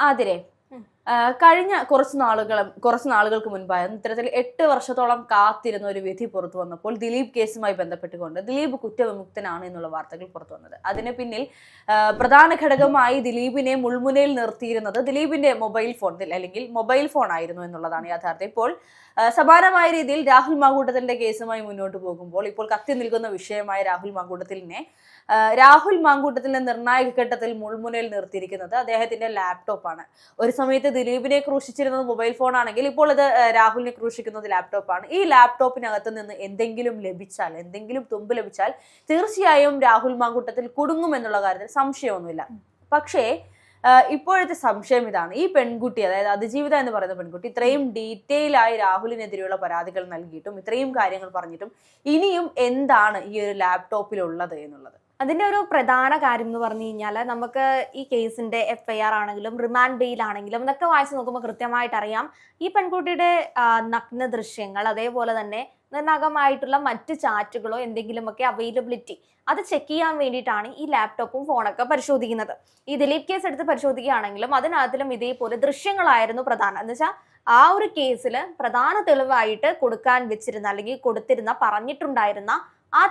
ആതിരെ ആ, കഴിഞ്ഞ കുറച്ച് നാളുകളും കുറച്ച് നാളുകൾക്ക് മുൻപായിരുന്നു ഇത്തരത്തിൽ എട്ട് വർഷത്തോളം കാത്തിരുന്ന ഒരു വിധി പുറത്തു വന്നപ്പോൾ ദിലീപ് കേസുമായി ബന്ധപ്പെട്ടുകൊണ്ട് ദിലീപ് കുറ്റവിമുക്തനാണ് എന്നുള്ള വാർത്തകൾ പുറത്തു വന്നത്. അതിന് പിന്നിൽ പ്രധാന ഘടകമായി ദിലീപിനെ മുൾമുനയിൽ നിർത്തിയിരുന്നത് ദിലീപിന്റെ മൊബൈൽ ഫോണിൽ അല്ലെങ്കിൽ മൊബൈൽ ഫോൺ ആയിരുന്നു എന്നുള്ളതാണ് യാഥാർത്ഥ്യം. ഇപ്പോൾ സമാനമായ രീതിയിൽ രാഹുൽ മാങ്കൂട്ടത്തിന്റെ കേസുമായി മുന്നോട്ട് പോകുമ്പോൾ ഇപ്പോൾ കത്തി നിൽക്കുന്ന വിഷയമായ രാഹുൽ മാങ്കൂട്ടത്തിലിനെ രാഹുൽ മാങ്കൂട്ടത്തിന്റെ നിർണായക ഘട്ടത്തിൽ മുൾമുനയിൽ നിർത്തിയിരിക്കുന്നത് അദ്ദേഹത്തിന്റെ ലാപ്ടോപ്പാണ്. ഒരു സമയത്ത് ദിലീപിനെ ക്രൂശിച്ചിരുന്നത് മൊബൈൽ ഫോൺ ആണെങ്കിൽ ഇപ്പോൾ ഇത് രാഹുലിനെ ക്രൂശിക്കുന്നത് ലാപ്ടോപ്പാണ്. ഈ ലാപ്ടോപ്പിനകത്ത് നിന്ന് എന്തെങ്കിലും ലഭിച്ചാൽ എന്തെങ്കിലും തുമ്പ് ലഭിച്ചാൽ തീർച്ചയായും രാഹുൽ മാങ്കൂട്ടത്തിൽ കുടുങ്ങും എന്നുള്ള കാര്യത്തിൽ സംശയമൊന്നുമില്ല. പക്ഷേ ഇപ്പോഴത്തെ സംശയം ഇതാണ്. ഈ പെൺകുട്ടി അതായത് അതിജീവിത എന്ന് പറയുന്ന പെൺകുട്ടി ഇത്രയും ഡീറ്റെയിൽ ആയി രാഹുലിനെതിരെയുള്ള പരാതികൾ നൽകിയിട്ടും ഇത്രയും കാര്യങ്ങൾ പറഞ്ഞിട്ടും ഇനിയും എന്താണ് ഈ ഒരു ലാപ്ടോപ്പിലുള്ളത് എന്നുള്ളത്? അതിന്റെ ഒരു പ്രധാന കാര്യം എന്ന് പറഞ്ഞു കഴിഞ്ഞാൽ നമുക്ക് ഈ കേസിന്റെ എഫ് ഐ ആർ ആണെങ്കിലും റിമാൻഡ് ബെയിൽ ആണെങ്കിലും ഇതൊക്കെ വായിച്ചു നോക്കുമ്പോൾ കൃത്യമായിട്ട് അറിയാം. ഈ പെൺകുട്ടിയുടെ നഗ്ന ദൃശ്യങ്ങൾ അതേപോലെ തന്നെ നഗമായിട്ടുള്ള മറ്റ് ചാറ്റുകളോ എന്തെങ്കിലുമൊക്കെ അവൈലബിലിറ്റി അത് ചെക്ക് ചെയ്യാൻ വേണ്ടിയിട്ടാണ് ഈ ലാപ്ടോപ്പും ഫോണൊക്കെ പരിശോധിക്കുന്നത്. ഈ ദിലീപ് കേസ് എടുത്ത് പരിശോധിക്കുകയാണെങ്കിലും അതിനകത്തിലും ഇതേപോലെ ദൃശ്യങ്ങളായിരുന്നു പ്രധാനം. എന്ന് വെച്ചാൽ ആ ഒരു കേസിൽ പ്രധാന തെളിവായിട്ട് കൊടുക്കാൻ വെച്ചിരുന്ന അല്ലെങ്കിൽ കൊടുത്തിരുന്ന പറഞ്ഞിട്ടുണ്ടായിരുന്ന ആ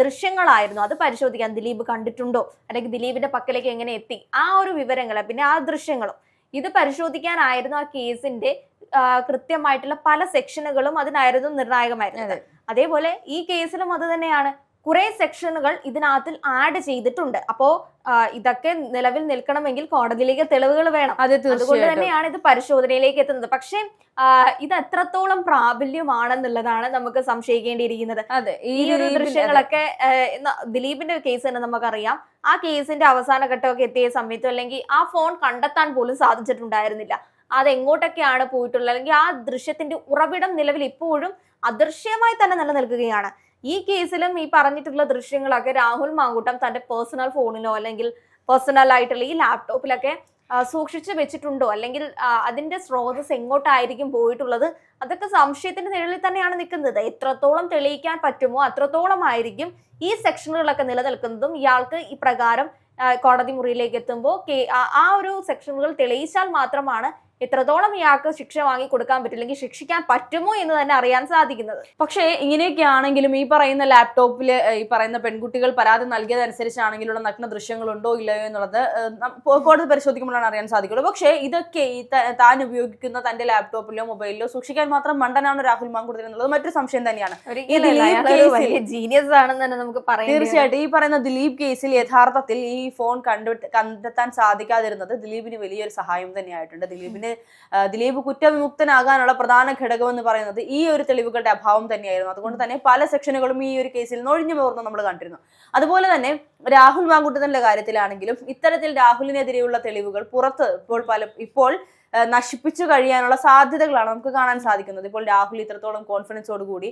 ദൃശ്യങ്ങളായിരുന്നു അത് പരിശോധിക്കാൻ ദിലീപ് കണ്ടിട്ടുണ്ടോ? അല്ലെങ്കിൽ ദിലീപിന്റെ പക്കലേക്ക് എങ്ങനെ എത്തി? ആ ഒരു വിവരങ്ങൾ പിന്നെ ആ ദൃശ്യങ്ങളും. ഇത് പരിശോധിക്കാനായിരുന്നു ആ കേസിന്റെ കൃത്യമായിട്ടുള്ള പല സെക്ഷനുകളും അതിനായിരുന്നു നിർണായകമായിരുന്നത്. അതേപോലെ ഈ കേസിലും അത് തന്നെയാണ്. കുറെ സെക്ഷനുകൾ ഇതിനകത്തിൽ ആഡ് ചെയ്തിട്ടുണ്ട്. അപ്പോ ഇതൊക്കെ നിലവിൽ നിൽക്കണമെങ്കിൽ കോടതിയിലേക്ക് തെളിവുകൾ വേണം. അതെ അതുകൊണ്ട് തന്നെയാണ് ഇത് പരിശോധനയിലേക്ക് എത്തുന്നത്. പക്ഷേ ഇത് എത്രത്തോളം പ്രാബല്യമാണെന്നുള്ളതാണ് നമുക്ക് സംശയിക്കേണ്ടിയിരിക്കുന്നത്. അതെ ഈ ഒരു ദൃശ്യങ്ങളൊക്കെ ദിലീപിന്റെ കേസ് തന്നെ നമുക്കറിയാം. ആ കേസിന്റെ അവസാന ഘട്ടമൊക്കെ എത്തിയ സമയത്തും അല്ലെങ്കിൽ ആ ഫോൺ കണ്ടെത്താൻ പോലും സാധിച്ചിട്ടുണ്ടായിരുന്നില്ല. അതെങ്ങോട്ടൊക്കെയാണ് പോയിട്ടുള്ളത്? അല്ലെങ്കിൽ ആ ദൃശ്യത്തിന്റെ ഉറവിടം നിലവിൽ ഇപ്പോഴും അദൃശ്യമായി തന്നെ നിലനിൽക്കുകയാണ്. ഈ കേസിലും ഈ പറഞ്ഞിട്ടുള്ള ദൃശ്യങ്ങളൊക്കെ രാഹുൽ മാങ്കൂട്ടം തന്റെ പേഴ്സണൽ ഫോണിലോ അല്ലെങ്കിൽ പേഴ്സണൽ ആയിട്ടുള്ള ഈ ലാപ്ടോപ്പിലൊക്കെ സൂക്ഷിച്ചു വെച്ചിട്ടുണ്ടോ? അല്ലെങ്കിൽ അതിന്റെ സ്രോതസ് എങ്ങോട്ടായിരിക്കും പോയിട്ടുള്ളത്? അതൊക്കെ സംശയത്തിന്റെ നിഴലിൽ തന്നെയാണ് നിൽക്കുന്നത്. എത്രത്തോളം തെളിയിക്കാൻ പറ്റുമോ അത്രത്തോളം ആയിരിക്കും ഈ സെക്ഷനുകളൊക്കെ നിലനിൽക്കുന്നതും. ഇയാൾക്ക് ഇപ്രകാരം പ്രകാരം കോടതി മുറിയിലേക്ക് എത്തുമ്പോൾ ആ ഒരു സെക്ഷനുകൾ തെളിയിച്ചാൽ മാത്രമാണ് എത്രത്തോളം ഇയാൾക്ക് ശിക്ഷ വാങ്ങി കൊടുക്കാൻ പറ്റില്ലെങ്കിൽ ശിക്ഷിക്കാൻ പറ്റുമോ എന്ന് തന്നെ അറിയാൻ സാധിക്കുന്നത്. പക്ഷേ ഇങ്ങനെയൊക്കെ ആണെങ്കിലും ഈ പറയുന്ന ലാപ്ടോപ്പിൽ ഈ പറയുന്ന പെൺകുട്ടികൾ പരാതി നൽകിയതനുസരിച്ചാണെങ്കിലുള്ള നഗ്ന ദൃശ്യങ്ങൾ ഉണ്ടോ ഇല്ലയോ എന്നുള്ളത് കോടതി പരിശോധിക്കുമ്പോഴാണ് അറിയാൻ സാധിക്കുള്ളൂ. പക്ഷേ ഇതൊക്കെ ഈ താൻ ഉപയോഗിക്കുന്ന തന്റെ ലാപ്ടോപ്പിലോ മൊബൈലിലോ സൂക്ഷിക്കാൻ മാത്രം മണ്ടനാണ് രാഹുൽ മാങ്കുടുതൽ എന്നുള്ളത് മറ്റൊരു സംശയം തന്നെയാണ്. ജീനിയസ് ആണെന്ന് തന്നെ നമുക്ക് പറയാം തീർച്ചയായിട്ടും. ഈ പറയുന്ന ദിലീപ് കേസിൽ യഥാർത്ഥത്തിൽ ഈ ഫോൺ കണ്ടു കണ്ടെത്താൻ സാധിക്കാതിരുന്നത് ദിലീപിന് വലിയൊരു സഹായം തന്നെയായിട്ടുണ്ട്. ദിലീപിന് ആ, ദിലീപ് കുറ്റവിമുക്തനാകാനുള്ള പ്രധാന ഘടകം എന്ന് പറയുന്നത് ഈ ഒരു തെളിവുകളുടെ അഭാവം തന്നെയായിരുന്നു. അതുകൊണ്ട് തന്നെ പല സെക്ഷനുകളും ഈ ഒരു കേസിൽ നൊഴിഞ്ഞു പോർന്ന് നമ്മൾ കണ്ടിരുന്നു. അതുപോലെ തന്നെ രാഹുൽ മാങ്കുട്ടത്തിന്റെ കാര്യത്തിലാണെങ്കിലും ഇത്തരത്തിൽ രാഹുലിനെതിരെയുള്ള തെളിവുകൾ പുറത്ത് ഇപ്പോൾ പല ഇപ്പോൾ നശിപ്പിച്ചു കഴിയാനുള്ള സാധ്യതകളാണ് നമുക്ക് കാണാൻ സാധിക്കുന്നത്. ഇപ്പോൾ രാഹുൽ ഇത്രത്തോളം കോൺഫിഡൻസോടുകൂടി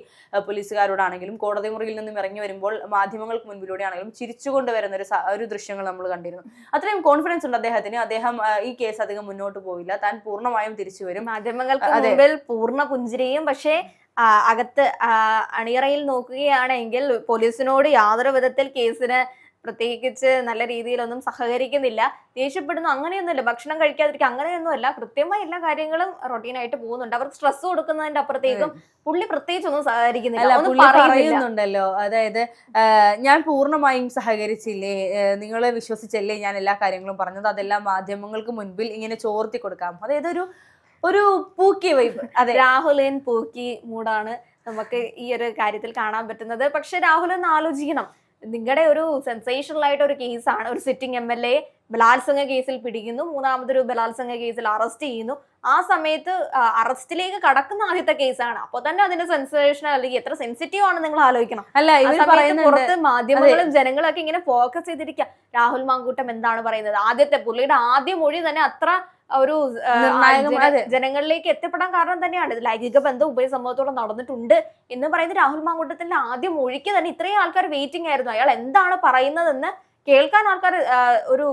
പോലീസുകാരോടാണെങ്കിലും കോടതി മുറിയിൽ നിന്നും ഇറങ്ങി വരുമ്പോൾ മാധ്യമങ്ങൾക്ക് മുൻപിലൂടെ ആണെങ്കിലും ചിരിച്ചുകൊണ്ട് വരുന്ന ഒരു ഒരു ദൃശ്യങ്ങൾ നമ്മൾ കണ്ടിരുന്നു. അത്രയും കോൺഫിഡൻസ് ഉണ്ട് അദ്ദേഹത്തിന്. അദ്ദേഹം ഈ കേസ് അധികം മുന്നോട്ട് പോയില്ല. താൻ പൂർണമായും തിരിച്ചു വരും. മാധ്യമങ്ങൾക്ക്. മുമ്പിൽ പൂർണ പുഞ്ചിരിയും പക്ഷേ അകത്ത് അണിയറയിൽ നോക്കുകയാണെങ്കിൽ പോലീസിനോട് യാതൊരു വിധത്തിൽ കേസിന് പ്രത്യേകിച്ച് നല്ല രീതിയിലൊന്നും സഹകരിക്കുന്നില്ല. ദേഷ്യപ്പെടുന്നു. അങ്ങനെയൊന്നുമില്ല. ഭക്ഷണം കഴിക്കാതിരിക്കുക. അങ്ങനെയൊന്നുമല്ല. കൃത്യമായി എല്ലാ കാര്യങ്ങളും റൊട്ടീനായിട്ട് പോകുന്നുണ്ട്. അവർക്ക് സ്ട്രെസ് കൊടുക്കുന്നതിന്റെ അപ്പുറത്തേക്കും പുള്ളി പ്രത്യേകിച്ച് ഒന്നും സഹകരിക്കുന്നില്ല പറയുന്നുണ്ടല്ലോ. അതായത് ഞാൻ പൂർണമായും സഹകരിച്ചില്ലേ? നിങ്ങളെ വിശ്വസിച്ചല്ലേ ഞാൻ എല്ലാ കാര്യങ്ങളും പറഞ്ഞത്? അതെല്ലാം മാധ്യമങ്ങൾക്ക് മുൻപിൽ ഇങ്ങനെ ചോർത്തി കൊടുക്കാം. അതായത് ഒരു ഒരു പൂക്കി വൈബ്. അതെ. രാഹുലൻ പൂക്കി മൂടാണ് നമുക്ക് ഈ ഒരു കാര്യത്തിൽ കാണാൻ പറ്റുന്നത്. പക്ഷെ രാഹുൽ ഒന്ന് ആലോചിക്കണം. നിങ്ങളുടെ ഒരു സെൻസേഷണൽ ആയിട്ട് ഒരു കേസാണ് ഒരു സിറ്റിംഗ് എം എൽ എ ബലാത്സംഗ കേസിൽ പിടിക്കുന്നു. മൂന്നാമതൊരു ബലാത്സംഗ കേസിൽ അറസ്റ്റ് ചെയ്യുന്നു. ആ സമയത്ത് അറസ്റ്റിലേക്ക് കടക്കുന്ന ആദ്യത്തെ കേസാണ്. അപ്പൊ തന്നെ അതിന്റെ സെൻസേഷൻ അല്ലെങ്കിൽ എത്ര സെൻസിറ്റീവ് ആണ് നിങ്ങൾ ആലോചിക്കണം. അല്ല പുറത്ത് മാധ്യമങ്ങളും ജനങ്ങളൊക്കെ ഒക്കെ ഇങ്ങനെ ഫോക്കസ് ചെയ്തിരിക്കുക രാഹുൽ മാങ്കൂട്ടം എന്താണ് പറയുന്നത്? ആദ്യത്തെ പുള്ളിയുടെ ആദ്യ മൊഴി തന്നെ അത്ര ഒരു. ജനങ്ങളിലേക്ക് എത്തിപ്പെടാൻ കാരണം തന്നെയാണ്. ലൈംഗിക ബന്ധം ഉഭയ സമൂഹത്തോടെ നടന്നിട്ടുണ്ട് എന്ന് പറയുന്ന രാഹുൽ മാങ്കൂട്ടത്തിന്റെ ആദ്യം മൊഴിക്ക് തന്നെ ഇത്രയും ആൾക്കാർ വെയിറ്റിംഗ് ആയിരുന്നു. അയാൾ എന്താണ് പറയുന്നതെന്ന് കേൾക്കാൻ ആൾക്കാർ ഒരു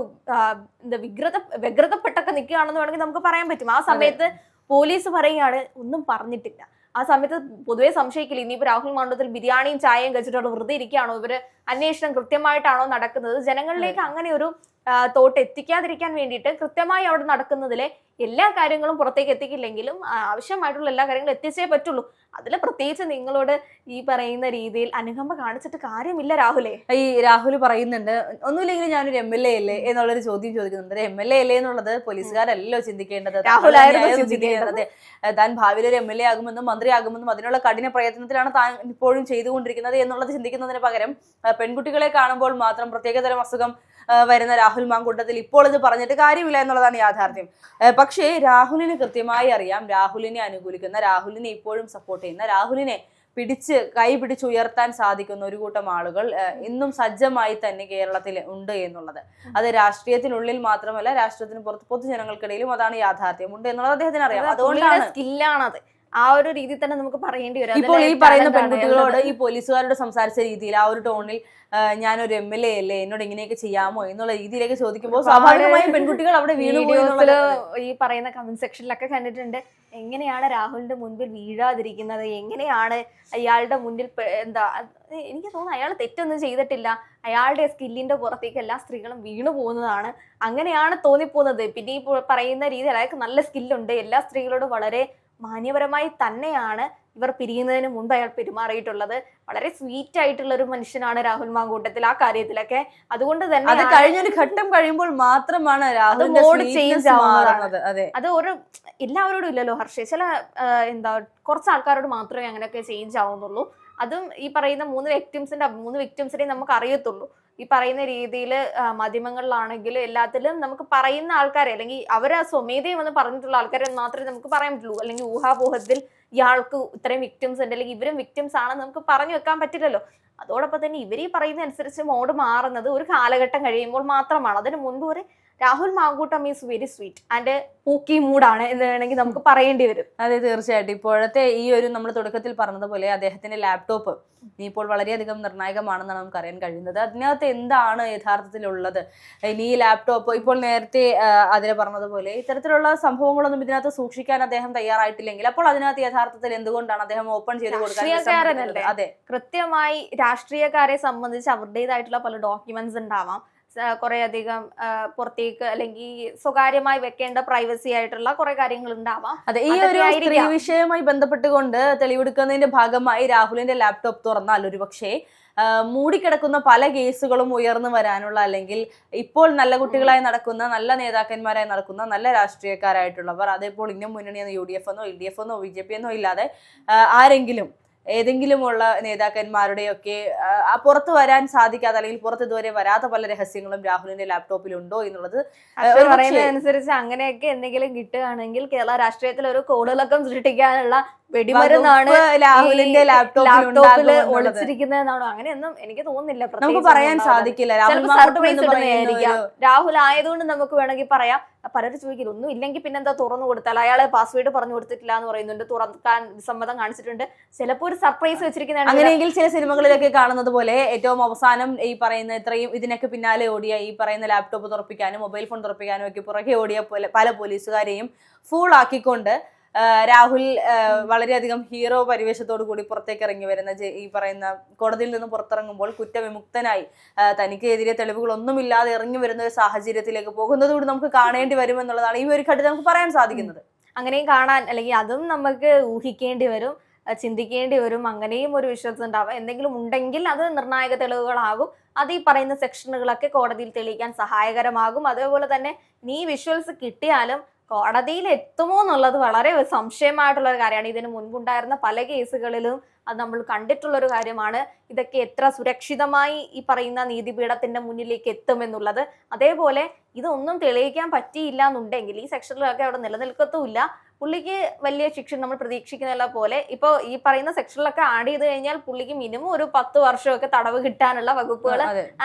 എന്താ വിഗ്രത വ്യഗ്രതപ്പെട്ടൊക്കെ നിൽക്കുകയാണെന്ന് വേണമെങ്കിൽ നമുക്ക് പറയാൻ പറ്റും. ആ സമയത്ത് പോലീസ് പറയുകയാണ് ഒന്നും പറഞ്ഞിട്ടില്ല. ആ സമയത്ത് പൊതുവെ സംശയിക്കില്ല. ഇനിയിപ്പോ രാഹുൽ മണ്ഡലത്തിൽ ബിരിയാണിയും ചായയും കഴിച്ചിട്ടുള്ള വെറുതെ ഇരിക്കുകയാണോ ഇവർ? അന്വേഷണം കൃത്യമായിട്ടാണോ നടക്കുന്നത്? ജനങ്ങളിലേക്ക് അങ്ങനെ ഒരു തോട്ട് എത്തിക്കാതിരിക്കാൻ വേണ്ടിയിട്ട് കൃത്യമായി അവിടെ നടക്കുന്നതിലെ എല്ലാ കാര്യങ്ങളും പുറത്തേക്ക് എത്തിക്കില്ലെങ്കിലും ആവശ്യമായിട്ടുള്ള എല്ലാ കാര്യങ്ങളും എത്തിച്ചേ പറ്റുള്ളൂ. അതിൽ പ്രത്യേകിച്ച് നിങ്ങളോട് ഈ പറയുന്ന രീതിയിൽ അനുകമ്പ കാണിച്ചിട്ട് കാര്യമില്ല രാഹുലേ. ഈ രാഹുൽ പറയുന്നുണ്ട് ഒന്നുമില്ലെങ്കിലും ഞാനൊരു എം എൽ എ അല്ലേ? എന്നുള്ളൊരു ചോദ്യം ചോദിക്കുന്നുണ്ട്. എം എൽ എ അല്ലേ എന്നുള്ളത് പോലീസുകാരല്ലോ ചിന്തിക്കേണ്ടത്. രാഹുൽ രാഹുലായിരുന്നു ചിന്തിക്കേണ്ടത്. താൻ ഭാവിയിൽ ഒരു എം എൽ എ ആകുമെന്നും മന്ത്രിയാകുമെന്നും അതിനുള്ള കഠിന പ്രയത്നത്തിലാണ് താൻ ഇപ്പോഴും ചെയ്തുകൊണ്ടിരിക്കുന്നത് എന്നുള്ളത് ചിന്തിക്കുന്നതിന് പകരം പെൺകുട്ടികളെ കാണുമ്പോൾ മാത്രം പ്രത്യേകതരം അസുഖം വരുന്ന രാഹുൽ മാങ്കൂട്ടത്തിൽ ഇപ്പോൾ ഇത് പറഞ്ഞിട്ട് കാര്യമില്ല എന്നുള്ളതാണ് യാഥാർത്ഥ്യം. പക്ഷേ രാഹുലിന് കൃത്യമായി അറിയാം രാഹുലിനെ അനുകൂലിക്കുന്ന രാഹുലിനെ ഇപ്പോഴും സപ്പോർട്ട് ചെയ്യുന്ന രാഹുലിനെ പിടിച്ച് കൈ പിടിച്ചുയർത്താൻ സാധിക്കുന്ന ഒരു കൂട്ടം ആളുകൾ ഇന്നും സജ്ജമായി തന്നെ കേരളത്തിൽ ഉണ്ട് എന്നുള്ളത്. അത് രാഷ്ട്രീയത്തിനുള്ളിൽ മാത്രമല്ല രാഷ്ട്രീയത്തിന് പുറത്ത് പൊതുജനങ്ങൾക്കിടയിലും അതാണ് യാഥാർത്ഥ്യം. ഉണ്ട് എന്നുള്ളത് അദ്ദേഹത്തിന് അറിയാം. അതുകൊണ്ടാണ് സ്കില്ലാണത് ആ ഒരു രീതിയിൽ തന്നെ നമുക്ക് പറയേണ്ടി വരും. ഇപ്പോൾ ഈ പറയുന്ന പെൺകുട്ടികളോട് ഈ പോലീസുകാരോട് സംസാരിച്ച രീതിയിൽ ആ ഒരു ടോണിൽ ഞാനൊരു എം എൽ എ അല്ലേ എന്നോട് ഇങ്ങനെയൊക്കെ ചെയ്യാമോ എന്നുള്ള രീതിയിലേക്ക് ചോദിക്കുമ്പോൾ സ്വാഭാവികമായും പെൺകുട്ടികൾ അവിടെ വീഡിയോസിൽ ഈ പറയുന്ന കമന്റ് സെക്ഷനിലൊക്കെ കണ്ടിട്ടുണ്ട്. എങ്ങനെയാണ് രാഹുലിന്റെ മുൻപിൽ വീഴാതിരിക്കുന്നത്? എങ്ങനെയാണ് അയാളുടെ മുന്നിൽ എന്താ എനിക്ക് തോന്നുന്നു അയാൾ തെറ്റൊന്നും ചെയ്തിട്ടില്ല. അയാളുടെ സ്കില്ലിന്റെ പുറത്തേക്ക് എല്ലാ സ്ത്രീകളും വീണു പോകുന്നതാണ്. അങ്ങനെയാണ് തോന്നിപ്പോകുന്നത്. പിന്നെ ഈ പറയുന്ന രീതിയിൽ അയാൾക്ക് നല്ല സ്കില്ലുണ്ട് എല്ലാ സ്ത്രീകളോടും വളരെ മാന്യപരമായി തന്നെയാണ് ഇവർ പിരിയുന്നതിന് മുൻപ് അയാൾ പെരുമാറിയിട്ടുള്ളത്. വളരെ സ്വീറ്റ് ആയിട്ടുള്ള ഒരു മനുഷ്യനാണ് രാഹുൽ മാങ്കൂട്ടത്തിൽ ആ കാര്യത്തിലൊക്കെ. അതുകൊണ്ട് തന്നെ അത് കഴിഞ്ഞൊരു ഘട്ടം കഴിയുമ്പോൾ മാത്രമാണ് sweetness change അതെ. അത് ഒരു എല്ലാവരോടും ഇല്ലല്ലോ ഹർഷേ. ചില എന്താ കുറച്ച് ആൾക്കാരോട് മാത്രമേ അങ്ങനെയൊക്കെ ചേഞ്ച് ആവുന്നുള്ളൂ. അതും ഈ പറയുന്ന മൂന്ന് വ്യക്തിംസിന്റെ മൂന്ന് വ്യക്തിംസിനെ നമുക്ക് അറിയത്തുള്ളൂ. ഈ പറയുന്ന രീതിയിൽ മാധ്യമങ്ങളിലാണെങ്കിലും എല്ലാത്തിലും നമുക്ക് പറയുന്ന ആൾക്കാരെ അല്ലെങ്കിൽ അവരെ സ്വമേധയും വന്ന് പറഞ്ഞിട്ടുള്ള ആൾക്കാരെ മാത്രമേ നമുക്ക് പറയാൻ പറ്റുള്ളൂ. അല്ലെങ്കിൽ ഊഹാപോഹത്തിൽ ഇയാൾക്ക് ഇത്രയും വിക്ടിംസ് ഉണ്ട് അല്ലെങ്കിൽ ഇവരും വിക്ടിംസ് ആണെന്ന് നമുക്ക് പറഞ്ഞു വെക്കാൻ പറ്റില്ലല്ലോ. അതോടൊപ്പം തന്നെ ഇവർ ഈ പറയുന്ന അനുസരിച്ച് മോഡ് മാറുന്നത് ഒരു കാലഘട്ടം കഴിയുമ്പോൾ മാത്രമാണ്. അതിന് മുൻപ് വരെ Rahul Mankoottam is very sweet and pookie മൂഡാണ് എന്ന് വേണമെങ്കിൽ നമുക്ക് പറയേണ്ടി വരും. അതെ തീർച്ചയായിട്ടും. ഇപ്പോഴത്തെ ഈ ഒരു നമ്മൾ തുടക്കത്തിൽ പറഞ്ഞതുപോലെ അദ്ദേഹത്തിന്റെ ലാപ്ടോപ്പ് ഇനിയിപ്പോൾ വളരെയധികം നിർണായകമാണെന്നാണ് നമുക്ക് അറിയാൻ കഴിയുന്നത്. അതിനകത്ത് എന്താണ് യഥാർത്ഥത്തിലുള്ളത്? ഇനി ഈ ലാപ്ടോപ്പ് ഇപ്പോൾ നേരത്തെ അതിൽ പറഞ്ഞതുപോലെ ഇത്തരത്തിലുള്ള സംഭവങ്ങളൊന്നും ഇതിനകത്ത് സൂക്ഷിക്കാൻ അദ്ദേഹം തയ്യാറായിട്ടില്ലെങ്കിൽ അപ്പോൾ അതിനകത്ത് യഥാർത്ഥത്തിൽ എന്തുകൊണ്ടാണ് അദ്ദേഹം ഓപ്പൺ ചെയ്ത് കൊടുക്കാൻ അതെ. കൃത്യമായി രാഷ്ട്രീയക്കാരെ സംബന്ധിച്ച് അവരുടേതായിട്ടുള്ള പല ഡോക്യുമെന്റ്സ് ഉണ്ടാവാം. സ- കുറെ അധികം പുറത്തേക്ക് അല്ലെങ്കിൽ സ്വകാര്യമായി വെക്കേണ്ട പ്രൈവസി ആയിട്ടുള്ള കുറെ കാര്യങ്ങൾ ഉണ്ടാവാം അതെ ഈ ഒരു സ്ത്രീ വിഷയവുമായി ബന്ധപ്പെട്ടുകൊണ്ട് തെളിവെടുക്കുന്നതിന്റെ ഭാഗമായി രാഹുലിന്റെ ലാപ്ടോപ്പ് തുറന്നാൽ ഒരു പക്ഷേ മൂടിക്കിടക്കുന്ന പല കേസുകളും ഉയർന്നു വരാനുള്ള അല്ലെങ്കിൽ ഇപ്പോൾ നല്ല കുട്ടികളായി നടക്കുന്ന നല്ല നേതാക്കന്മാരായി നടക്കുന്ന നല്ല രാഷ്ട്രീയക്കാരായിട്ടുള്ളവർ അതേപോലെ ഇന്നും മുന്നണി എന്ന് യു ഡി എഫ് എന്നോ എൽ ഡി എഫ് എന്നോ ബി ജെ പി എന്നോ ഇല്ലാതെ ആരെങ്കിലും ഏതെങ്കിലുമുള്ള നേതാക്കന്മാരുടെയൊക്കെ ആ, പുറത്ത് വരാൻ സാധിക്കാതെ അല്ലെങ്കിൽ പുറത്ത് ഇതുവരെ വരാത്ത പല രഹസ്യങ്ങളും രാഹുലിന്റെ ലാപ്ടോപ്പിൽ ഉണ്ടോ എന്നുള്ളത് പറയുന്നതനുസരിച്ച് അങ്ങനെയൊക്കെ എന്തെങ്കിലും കിട്ടുകയാണെങ്കിൽ കേരള രാഷ്ട്രീയത്തിൽ ഒരു കോടിളക്കം സൃഷ്ടിക്കാനുള്ള വെടിമരുന്നാണ് രാഹുലിന്റെ ലാപ്ടോപ്പിൽ ഒളിച്ചിരിക്കുന്നതെന്നാണോ അങ്ങനെയൊന്നും എനിക്ക് തോന്നുന്നില്ല നമുക്ക് പറയാൻ സാധിക്കില്ല. രാഹുൽ ആയതുകൊണ്ട് നമുക്ക് വേണമെങ്കിൽ പറയാം. പലരും ചോദിക്കില്ല ഒന്നും ഇല്ലെങ്കിൽ പിന്നെന്താ തുറന്നു കൊടുത്താൽ? അയാളെ പാസ്വേഡ് പറഞ്ഞു കൊടുത്തിട്ടില്ല എന്ന് പറയുന്നുണ്ട്. തുറക്കാൻ സമ്മതം കാണിച്ചിട്ടുണ്ട്. ചിലപ്പോൾ ഒരു സർപ്രൈസ് വെച്ചിരിക്കുന്നതാണ് അങ്ങനെയെങ്കിൽ ചില സിനിമകളിലൊക്കെ കാണുന്നത് പോലെ ഏറ്റവും അവസാനം ഈ പറയുന്ന ഇത്രയും ഇതിനൊക്കെ പിന്നാലെ ഓടിയ ഈ പറയുന്ന ലാപ്ടോപ്പ് തുറപ്പിക്കാനും മൊബൈൽ ഫോൺ തുറപ്പിക്കാനും ഒക്കെ പുറകെ ഓടിയ പോലെ പല പോലീസുകാരെയും ഫൂൾ ആക്കിക്കൊണ്ട് രാഹുൽ വളരെയധികം ഹീറോ പരിവേഷത്തോടു കൂടി പുറത്തേക്ക് ഇറങ്ങി വരുന്ന ഈ പറയുന്ന കോടതിയിൽ നിന്ന് പുറത്തിറങ്ങുമ്പോൾ കുറ്റവിമുക്തനായി തനിക്കെതിരെ തെളിവുകളൊന്നുമില്ലാതെ ഇറങ്ങി വരുന്ന ഒരു സാഹചര്യത്തിലേക്ക് പോകുന്നത് കൂടി നമുക്ക് കാണേണ്ടി വരുമെന്നുള്ളതാണ് ഈ ഒരു ഘട്ടത്തിൽ നമുക്ക് പറയാൻ സാധിക്കുന്നത്. അങ്ങനെയും കാണാൻ അല്ലെങ്കിൽ അതും നമുക്ക് ഊഹിക്കേണ്ടി വരും ചിന്തിക്കേണ്ടി വരും അങ്ങനെയും ഒരു വിശ്വാസം ഉണ്ടാവാം. എന്തെങ്കിലും ഉണ്ടെങ്കിൽ അത് നിർണായക തെളിവുകളാകും. അത് ഈ പറയുന്ന സെക്ഷനുകളൊക്കെ കോടതിയിൽ തെളിയിക്കാൻ സഹായകരമാകും. അതേപോലെ തന്നെ നീ വിഷ്വൽസ് കിട്ടിയാലും കോടതിയിൽ എത്തുമോ എന്നുള്ളത് വളരെ സംശയമായിട്ടുള്ള ഒരു കാര്യമാണ്. ഇതിന് മുൻപുണ്ടായിരുന്ന പല കേസുകളിലും അത് നമ്മൾ കണ്ടിട്ടുള്ള ഒരു കാര്യമാണ്. ഇതൊക്കെ എത്ര സുരക്ഷിതമായി ഈ പറയുന്ന നീതിപീഠത്തിന്റെ മുന്നിലേക്ക് എത്തുമെന്നുള്ളത് അതേപോലെ ഇതൊന്നും തെളിയിക്കാൻ പറ്റിയില്ല എന്നുണ്ടെങ്കിൽ ഈ സെക്ഷനിലൊക്കെ അവിടെ നിലനിൽക്കത്തുമില്ല. പുള്ളിക്ക് വലിയ ശിക്ഷ നമ്മൾ പ്രതീക്ഷിക്കുന്നില്ല പോലെ ഇപ്പോൾ ഈ പറയുന്ന സെക്ഷനിലൊക്കെ ആഡ് ചെയ്ത് കഴിഞ്ഞാൽ പുള്ളിക്ക് മിനിമം ഒരു പത്ത് വർഷമൊക്കെ തടവ് കിട്ടാനുള്ള വകുപ്പുകൾ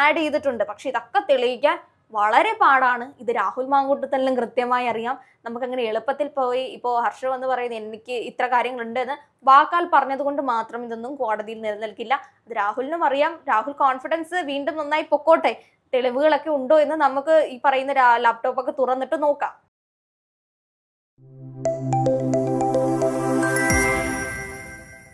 ആഡ് ചെയ്തിട്ടുണ്ട്. പക്ഷെ ഇതൊക്കെ തെളിയിക്കാൻ വളരെ പാടാണ്. ഇത് രാഹുൽ മാങ്കൂട്ടത്തിലും കൃത്യമായി അറിയാം. നമുക്കങ്ങനെ എളുപ്പത്തിൽ പോയി ഇപ്പോൾ ഹർഷ എന്ന് പറയുന്നത് എനിക്ക് ഇത്ര കാര്യങ്ങളുണ്ട് എന്ന് വാക്കാൽ പറഞ്ഞതുകൊണ്ട് മാത്രം ഇതൊന്നും കോടതിയിൽ നിലനിൽക്കില്ല. അത് രാഹുലിനും അറിയാം. രാഹുൽ കോൺഫിഡൻസ് വീണ്ടും നന്നായി പൊക്കോട്ടെ. തെളിവുകളൊക്കെ ഉണ്ടോ എന്ന് നമുക്ക് ഈ പറയുന്ന ലാപ്ടോപ്പൊക്കെ തുറന്നിട്ട് നോക്കാം.